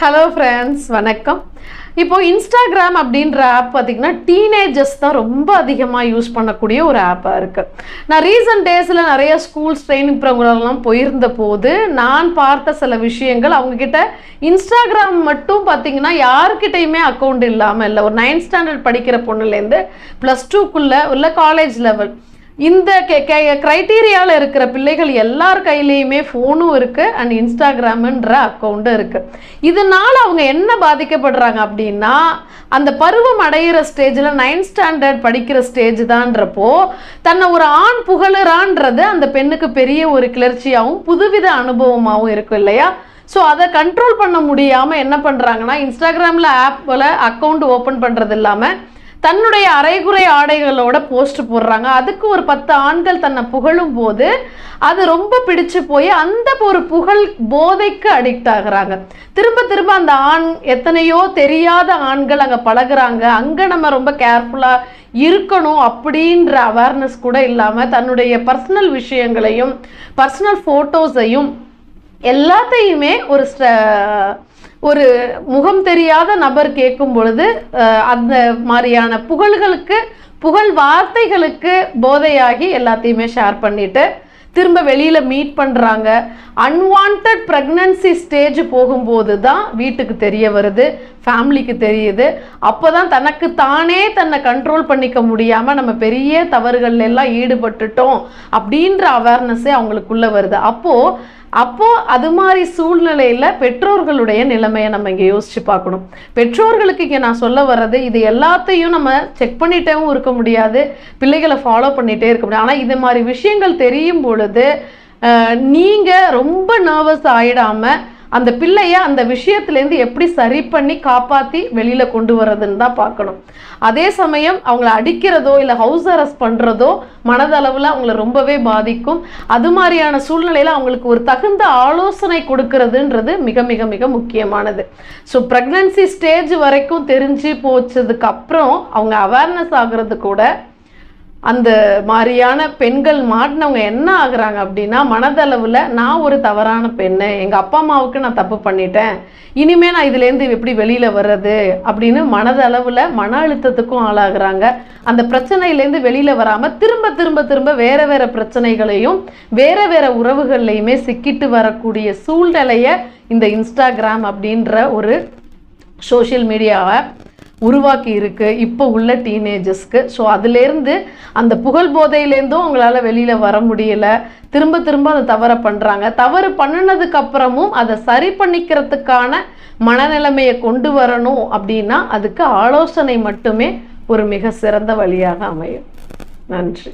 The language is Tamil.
ஹலோ ஃப்ரெண்ட்ஸ் வணக்கம். இப்போ இன்ஸ்டாகிராம் அப்படின்ற ஆப் பார்த்தீங்கன்னா டீனேஜர்ஸ் தான் ரொம்ப அதிகமாக யூஸ் பண்ணக்கூடிய ஒரு ஆப்பாக இருக்குது நான் ரீசன்ட் டேஸில் நிறைய ஸ்கூல்ஸ் ட்ரைனிங் ப்ரோக்ராம்லாம் போயிருந்த போது நான் பார்த்த சில விஷயங்கள் அவங்கக்கிட்ட இன்ஸ்டாகிராம் மட்டும் பார்த்தீங்கன்னா யாருக்கிட்டையுமே அக்கௌண்ட் இல்லாமல் இல்லை. ஒரு நைன்த் ஸ்டாண்டர்ட் படிக்கிற பொண்ணுலேருந்து ப்ளஸ் டூக்குள்ளே உள்ள காலேஜ் லெவல் இந்த க்ரைட்டீரியாவில் இருக்கிற பிள்ளைகள் எல்லார் கையிலையுமே ஃபோனும் இருக்குது அண்ட் இன்ஸ்டாகிராமுன்ற அக்கௌண்ட்டும் இருக்குது இதனால் அவங்க என்ன பாதிக்கப்படுறாங்க அப்படின்னா அந்த பருவம் அடையிற ஸ்டேஜில் நைன்த் ஸ்டாண்டர்ட் படிக்கிற ஸ்டேஜ் தான்றப்போ தன்னை ஒரு ஆண் புகழுறான்றது அந்த பெண்ணுக்கு பெரிய ஒரு கிளர்ச்சியாகவும் புதுவித அனுபவமாகவும் இருக்கும் இல்லையா? ஸோ அதை கண்ட்ரோல் பண்ண முடியாமல் என்ன பண்ணுறாங்கன்னா இன்ஸ்டாகிராமில் ஆப்பில் அக்கௌண்ட் ஓப்பன் பண்ணுறது இல்லாமல் தன்னுடைய அரைகுறை ஆடைகளோட போஸ்ட் போடுறாங்க. அதுக்கு ஒரு பத்து ஆண்கள் தன்னை புகழும் போது அது ரொம்ப பிடிச்சு போய் அந்த ஒரு புகழ் போதைக்கு அடிக்ட் ஆகுறாங்க. திரும்ப திரும்ப அந்த ஆண் எத்தனையோ தெரியாத ஆண்கள் அங்கே பழகுறாங்க. அங்கே நம்ம ரொம்ப கேர்ஃபுல்லாக இருக்கணும் அப்படின்ற அவேர்னஸ் கூட இல்லாமல் தன்னுடைய பர்சனல் விஷயங்களையும் பர்சனல் ஃபோட்டோஸையும் எல்லாத்தையுமே ஒரு ஒரு முகம் தெரியாத நபர் கேட்கும் பொழுது அந்த மாதிரியான புகழ்களுக்கு புகழ் வார்த்தைகளுக்கு போதையாகி எல்லாத்தையுமே ஷேர் பண்ணிட்டு திரும்ப வெளியில் மீட் பண்ணுறாங்க அன்வான்ட் ப்ரெக்னன்சி ஸ்டேஜ் போகும்போது தான் வீட்டுக்கு தெரிய வருது ஃபேமிலிக்கு தெரியுது. அப்போ தான் தனக்கு தானே தன்னை கண்ட்ரோல் பண்ணிக்க முடியாமல் நம்ம பெரிய தவறுகள் எல்லாம் ஈடுபட்டுட்டோம் அப்படின்ற அவேர்னஸ்ஸே அவங்களுக்குள்ளே வருது. அப்போது அப்போது அது மாதிரி சூழ்நிலையில் பெற்றோர்களுடைய நிலைமையை நம்ம இங்கே யோசித்து பார்க்கணும். பெற்றோர்களுக்கு இங்கே நான் சொல்ல வர்றது இது எல்லாத்தையும் நம்ம செக் பண்ணிட்டேவும் இருக்க முடியாது. பிள்ளைகளை ஃபாலோ பண்ணிகிட்டே இருக்க முடியாது. ஆனால் இது மாதிரி விஷயங்கள் தெரியும் பொழுது நீங்கள் ரொம்ப நர்வஸ் ஆகிடாமல் அந்த பிள்ளைய அந்த விஷயத்துலேருந்து எப்படி சரி பண்ணி காப்பாற்றி வெளியில் கொண்டு வர்றதுன்னு தான் பார்க்கணும். அதே சமயம் அவங்கள அடிக்கிறதோ இல்லை ஹவுஸ் அரெஸ்ட் பண்ணுறதோ மனதளவில் அவங்கள ரொம்பவே பாதிக்கும். அது மாதிரியான சூழ்நிலையில் அவங்களுக்கு ஒரு தகுந்த ஆலோசனை கொடுக்கறதுன்றது மிக மிக மிக முக்கியமானது. ஸோ ப்ரெக்னன்சி ஸ்டேஜ் வரைக்கும் தெரிஞ்சு போச்சதுக்கு அப்புறம் அவங்க அவேர்னஸ் ஆகிறது கூட அந்த மாதிரியான பெண்கள் மாட்டினவங்க என்ன ஆகுறாங்க அப்படின்னா மனதளவில் நான் ஒரு தவறான பெண்ணு எங்கள் அப்பா அம்மாவுக்கு நான் தப்பு பண்ணிட்டேன் இனிமேல் நான் இதுலேருந்து எப்படி வெளியில் வர்றது அப்படின்னு மனதளவில் மன அழுத்தத்துக்கும் ஆளாகிறாங்க. அந்த பிரச்சனையிலேருந்து வெளியில் வராமல் திரும்ப திரும்ப திரும்ப வேறு வேறு பிரச்சனைகளையும் வேறு வேறு உறவுகள்லையுமே சிக்கிட்டு வரக்கூடிய சூழ்நிலையை இந்த இன்ஸ்டாகிராம் அப்படின்ற ஒரு சோஷியல் மீடியாவை உருவாக்கி இருக்கு இப்போ உள்ள டீனேஜர்ஸ்க்கு ஸோ அதுலேருந்து அந்த புகழ் போதையிலேருந்தும் அவங்களால வெளியில் வர முடியல. திரும்ப திரும்ப அதை தவறை பண்ணுறாங்க தவறு பண்ணினதுக்கு அப்புறமும் அதை சரி பண்ணிக்கிறதுக்கான மனநிலைமையை கொண்டு வரணும் அப்படின்னா அதுக்கு ஆலோசனை மட்டுமே ஒரு மிக சிறந்த வழியாக அமையும். நன்றி.